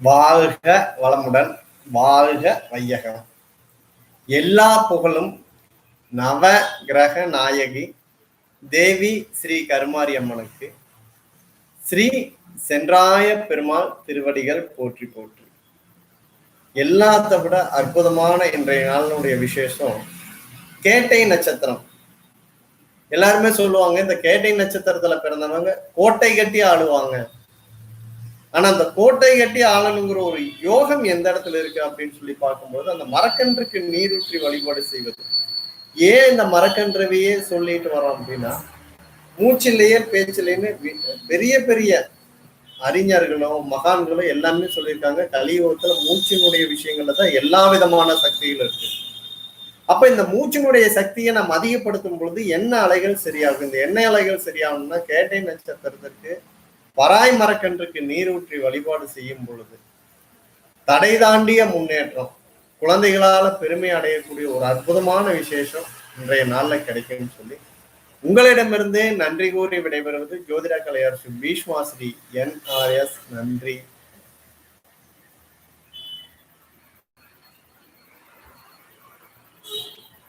வாழ்க வளமுடன் வாழ்க வையகம். எல்லா புகழும் நவ கிரக நாயகி தேவி ஸ்ரீ கருமாரி அம்மனுக்கு ஸ்ரீ சென்றாய பெருமாள் திருவடிகள் போற்றி போற்றி. எல்லாத்த விட அற்புதமான இன்றைய நாளினுடைய விசேஷம் கேட்டை நட்சத்திரம். எல்லாருமே சொல்லுவாங்க இந்த கேட்டை நட்சத்திரத்துல பிறந்தவங்க கோட்டை கட்டி ஆளுவாங்க ஆனா அந்த கோட்டை கட்டி ஆளணுங்கிற ஒரு யோகம் எந்த இடத்துல இருக்கு அப்படின்னு சொல்லி பார்க்கும்போது அந்த மரக்கன்றுக்கு நீரூற்றி வழிபாடு செய்வது. ஏன் இந்த மரக்கன்றவையே சொல்லிட்டு வரோம் அப்படின்னா மூச்சிலேயே பேச்சிலேன்னு பெரிய பெரிய அறிஞர்களும் மகான்களோ எல்லாமே சொல்லியிருக்காங்க. கலியுகத்துல மூச்சினுடைய விஷயங்கள்ல தான் எல்லா விதமான சக்திகள் இருக்கு. அப்ப இந்த மூச்சினுடைய சக்தியை நம்ம அதிகப்படுத்தும் பொழுது என்ன அலைகள் சரியாகும்? இந்த எண்ணெய் அலைகள் சரியாகணும்னா கேட்டை நட்சத்திரத்திற்கு பராய் மரக்கன்றுக்கு நீரூற்றி வழிபாடு செய்யும் பொழுது தடை தாண்டிய முன்னேற்றம் குழந்தைகளால பெருமை அடையக்கூடிய ஒரு அற்புதமான விசேஷம் இன்றைய நாள்ல கிடைக்கும்னு சொல்லி உங்களிடமிருந்தே நன்றி கூறி விடைபெறுவது ஜோதிட Kalaiyarasu Bheeshmasri N R S. நன்றி.